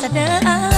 สเด้อ